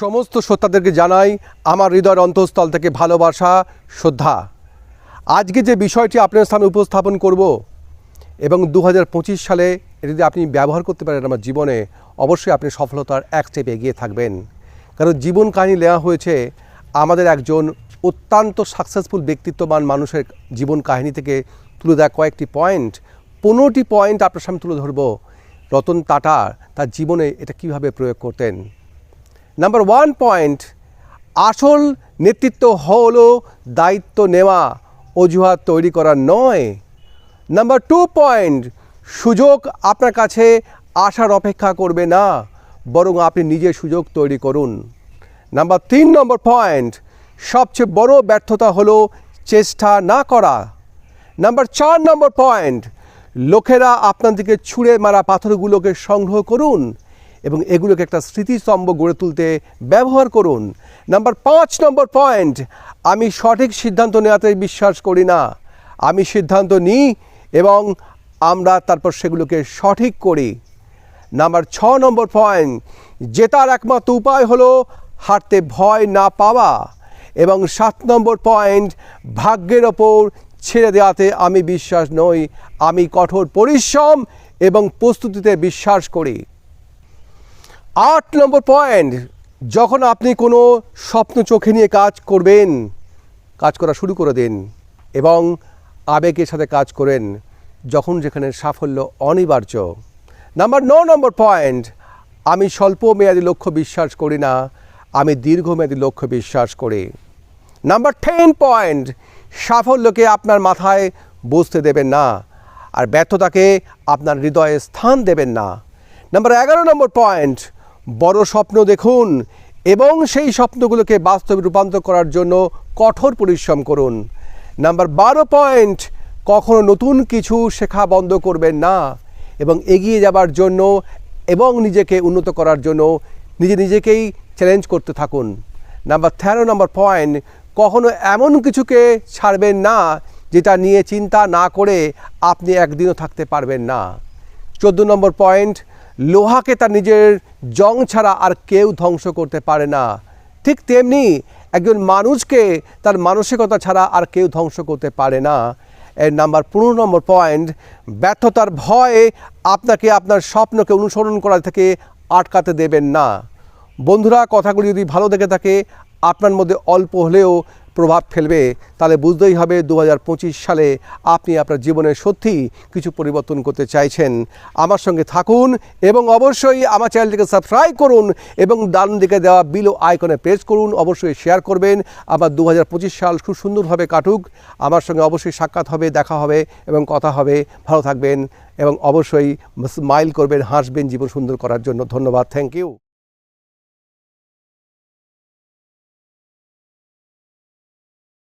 সমস্ত শ্রোতাদেরকে জানাই আমার হৃদয়ের অন্তঃস্থল থেকে ভালোবাসা, শ্রদ্ধা। আজকে যে বিষয়টি আপনার সামনে উপস্থাপন করব এবং দু হাজার পঁচিশ সালে যদি আপনি ব্যবহার করতে পারেন আমার জীবনে, অবশ্যই আপনি সফলতার এক স্টেপ এগিয়ে থাকবেন। কারণ জীবন কাহিনী নেওয়া হয়েছে, আমাদের একজন অত্যন্ত সাকসেসফুল ব্যক্তিত্ববান মানুষের জীবন কাহিনী থেকে তুলে দেওয়া কয়েকটি পয়েন্ট পনেরোটি পয়েন্ট আপনার সামনে তুলে ধরব। রতন টাটা তার জীবনে এটা কীভাবে প্রয়োগ করতেন? নাম্বার ওয়ান পয়েন্ট আসল নেতৃত্ব হলো দায়িত্ব নেওয়া, অজুহাত তৈরি করা নয়। নাম্বার টু পয়েন্ট সুযোগ আপনার কাছে আসার অপেক্ষা করবে না, বরং আপনি নিজে সুযোগ তৈরি করুন। নাম্বার তিন নম্বর পয়েন্ট সবচেয়ে বড় ব্যর্থতা হলো চেষ্টা না করা। নাম্বার চার নম্বর পয়েন্ট লোকেরা আপনার দিকে ছুঁড়ে মারা পাথরগুলোকে সংগ্রহ করুন এবং এগুলোকে একটা স্মৃতিস্তম্ভ গড়ে তুলতে ব্যবহার করুন। নাম্বার পাঁচ নম্বর পয়েন্ট আমি সঠিক সিদ্ধান্ত নেওয়াতে বিশ্বাস করি না। আমি সিদ্ধান্ত নিই এবং আমরা তারপর সেগুলোকে সঠিক করি। নাম্বার ছ নম্বর পয়েন্ট জেতার একমাত্র উপায় হলো হারতে ভয় না পাওয়া। এবং সাত নম্বর পয়েন্ট ভাগ্যের ওপর ছেড়ে দেওয়াতে আমি বিশ্বাস নই। আমি কঠোর পরিশ্রম এবং প্রস্তুতিতে বিশ্বাস করি। আট নম্বর পয়েন্ট, যখন আপনি কোনো স্বপ্ন চোখে নিয়ে কাজ করবেন, কাজ করা শুরু করে দিন এবং আবেগের সাথে কাজ করেন, যখন যেখানে সাফল্য অনিবার্য। নাম্বার ন নম্বর পয়েন্ট, আমি স্বল্প মেয়াদী লক্ষ্য বিশ্বাস করি না, আমি দীর্ঘমেয়াদী লক্ষ্য বিশ্বাস করি। নাম্বার টেন পয়েন্ট, সাফল্যকে আপনার মাথায় বসতে দেবেন না আর ব্যর্থতাকে আপনার হৃদয়ে স্থান দেবেন না। নাম্বার এগারো নম্বর পয়েন্ট বড় স্বপ্ন দেখুন এবং সেই স্বপ্নগুলোকে বাস্তবে রূপান্তর করার জন্য কঠোর পরিশ্রম করুন। নাম্বার বারো পয়েন্ট, কখনো নতুন কিছু শেখা বন্ধ করবেন না এবং এগিয়ে যাবার জন্য এবং নিজেকে উন্নত করার জন্য নিজে নিজেকেই চ্যালেঞ্জ করতে থাকুন। নাম্বার তেরো, নম্বর পয়েন্ট, কখনো এমন কিছুকে ছাড়বেন না যেটা নিয়ে চিন্তা না করে আপনি একদিনও থাকতে পারবেন না। চোদ্দ, নম্বর পয়েন্ট লোহাকে তার নিজের জং ছাড়া আর কেউ ধ্বংস করতে পারে না। ঠিক তেমনি একজন মানুষকে তার মানসিকতা ছাড়া আর কেউ ধ্বংস করতে পারে না। এর নাম্বার পনেরো নম্বর পয়েন্ট, ব্যর্থতার ভয়ে আপনাকে আপনার স্বপ্নকে অনুসরণ করা থেকে আটকাতে দেবেন না। বন্ধুরা, কথাগুলি যদি ভালো দেখে থাকে, আপনার মধ্যে অল্প হলেও প্রভাব ফেলবে, তাহলে বুঝতেই হবে দু হাজার পঁচিশ সালে আপনি আপনার জীবনে সত্যি কিছু পরিবর্তন করতে চাইছেন। আমার সঙ্গে থাকুন এবং অবশ্যই আমার চ্যানেলটিকে সাবস্ক্রাইব করুন এবং ডান দিকে দেওয়া বিলো আইকনে প্রেস করুন, অবশ্যই শেয়ার করবেন। আবার দু সাল খুব সুন্দরভাবে কাটুক। আমার সঙ্গে অবশ্যই সাক্ষাৎ হবে, দেখা হবে এবং কথা হবে। ভালো থাকবেন এবং অবশ্যই স্মাইল করবেন, হাসবেন জীবন সুন্দর করার জন্য। ধন্যবাদ থ্যাংক ইউ